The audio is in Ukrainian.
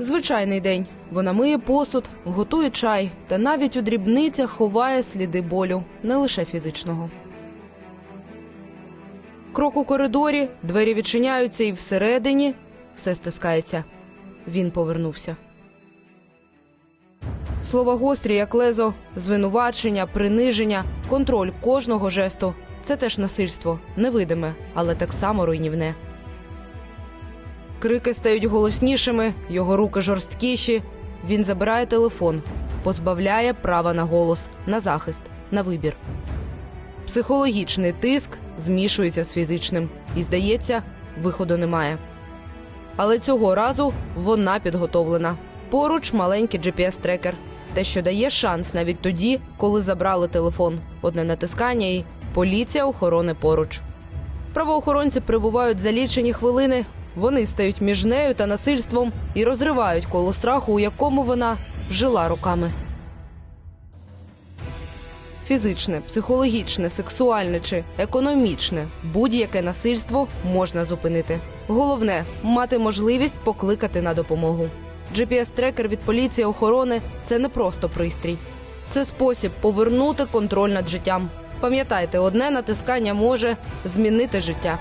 Звичайний день. Вона миє посуд, готує чай та навіть у дрібницях ховає сліди болю, не лише фізичного. Крок у коридорі, двері відчиняються, і всередині все стискається. Він повернувся. Слова гострі, як лезо, звинувачення, приниження, контроль кожного жесту це теж насильство, невидиме, але так само руйнівне. Крики стають голоснішими, його руки жорсткіші. Він забирає телефон, позбавляє права на голос, на захист, на вибір. Психологічний тиск змішується з фізичним, і здається, виходу немає. Але цього разу вона підготовлена. Поруч маленький GPS-трекер. Те, що дає шанс навіть тоді, коли забрали телефон. Одне натискання і поліція охорони поруч. Правоохоронці прибувають за лічені хвилини. Вони стають між нею та насильством і розривають коло страху, у якому вона жила роками. Фізичне, психологічне, сексуальне чи економічне будь-яке насильство можна зупинити. Головне мати можливість покликати на допомогу. GPS-трекер від поліції охорони це не просто пристрій, це спосіб повернути контроль над життям. Пам'ятайте, одне натискання може змінити життя.